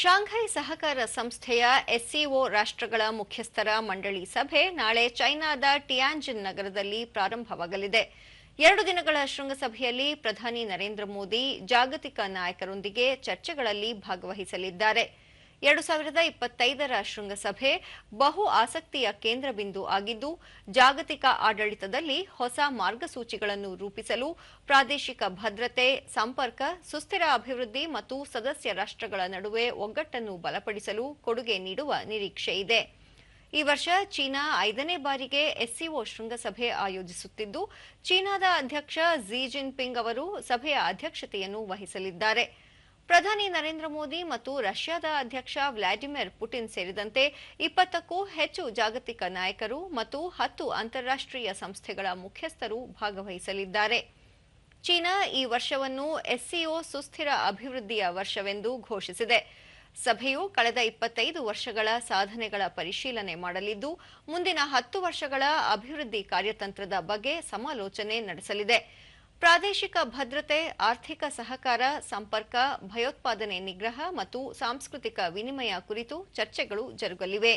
Shanghai ಸಹಕಾರ ಸಂಸ್ಥೆಯ SCO ರಾಷ್ಟ್ರಗಳ ಮುಖ್ಯಸ್ಥರ ಮಂಡಳಿ ಸಭೆ ನಾಳೆ ಚೈನಾದ ಟಿಯಾಂಜಿನ್ ನಗರದಲ್ಲಿ ಪ್ರಾರಂಭವಾಗಲಿದೆ. ಎರಡು ದಿನಗಳ ಶೃಂಗಸಭೆಯಲ್ಲಿ ಪ್ರಧಾನಿ ನರೇಂದ್ರ ಮೋದಿ ಜಾಗತಿಕ ನಾಯಕರೊಂದಿಗೆ ಚರ್ಚೆಗಳಲ್ಲಿ ಭಾಗವಹಿಸಲಿದ್ದಾರೆ. ಎರಡು ಸಾವಿರದ ಇಪ್ಪತ್ತೈದರ ಶೃಂಗಸಭೆ ಬಹು ಆಸಕ್ತಿಯ ಕೇಂದ್ರ ಬಿಂದು ಆಗಿದ್ದು, ಜಾಗತಿಕ ಆಡಳಿತದಲ್ಲಿ ಹೊಸ ಮಾರ್ಗಸೂಚಿಗಳನ್ನು ರೂಪಿಸಲು ಪ್ರಾದೇಶಿಕ ಭದ್ರತೆ, ಸಂಪರ್ಕ, ಸುಸ್ಥಿರ ಅಭಿವೃದ್ಧಿ ಮತ್ತು ಸದಸ್ಯ ರಾಷ್ಟ್ರಗಳ ನಡುವೆ ಒಗ್ಗಟ್ಟನ್ನು ಬಲಪಡಿಸಲು ಕೊಡುಗೆ ನೀಡುವ ನಿರೀಕ್ಷೆ ಇದೆ. ಈ ವರ್ಷ ಚೀನಾ ಐದನೇ ಬಾರಿಗೆ ಎಸ್ಸಿಒ ಶೃಂಗಸಭೆ ಆಯೋಜಿಸುತ್ತಿದ್ದು, ಚೀನಾದ ಅಧ್ಯಕ್ಷ ಝಿ ಜಿನ್ಪಿಂಗ್ ಅವರು ಸಭೆಯ ಅಧ್ಯಕ್ಷತೆಯನ್ನು ವಹಿಸಲಿದ್ದಾರೆ. ಪ್ರಧಾನಿ ನರೇಂದ್ರ ಮೋದಿ ಮತ್ತು ರಷ್ಯಾದ ಅಧ್ಯಕ್ಷ ವ್ಲಾಡಿಮಿರ್ ಪುಟಿನ್ ಸೇರಿದಂತೆ ಇಪ್ಪತ್ತಕ್ಕೂ ಹೆಚ್ಚು ಜಾಗತಿಕ ನಾಯಕರು ಮತ್ತು ಹತ್ತು ಅಂತಾರಾಷ್ಟ್ರೀಯ ಸಂಸ್ಥೆಗಳ ಮುಖ್ಯಸ್ಥರು ಭಾಗವಹಿಸಲಿದ್ದಾರೆ. ಚೀನಾ ಈ ವರ್ಷವನ್ನು ಎಸ್ಸಿಒ ಸುಸ್ಥಿರ ಅಭಿವೃದ್ಧಿಯ ವರ್ಷವೆಂದು ಘೋಷಿಸಿದೆ. ಸಭೆಯು ಕಳೆದ ಇಪ್ಪತ್ತೈದು ವರ್ಷಗಳ ಸಾಧನೆಗಳ ಪರಿಶೀಲನೆ ಮಾಡಲಿದ್ದು, ಮುಂದಿನ ಹತ್ತು ವರ್ಷಗಳ ಅಭಿವೃದ್ಧಿ ಕಾರ್ಯತಂತ್ರದ ಬಗ್ಗೆ ಸಮಾಲೋಚನೆ ನಡೆಸಲಿದೆ. ಪ್ರಾದೇಶಿಕ ಭದ್ರತೆ ಆರ್ಥಿಕ ಸಹಕಾರ ಸಂಪರ್ಕ ಭಯೋತ್ಪಾದನೆ ನಿಗ್ರಹ ಮತ್ತು ಸಾಂಸ್ಕೃತಿಕ ವಿನಿಮಯ ಕುರಿತು ಚರ್ಚೆಗಳು ಜರುಗಲಿವೆ.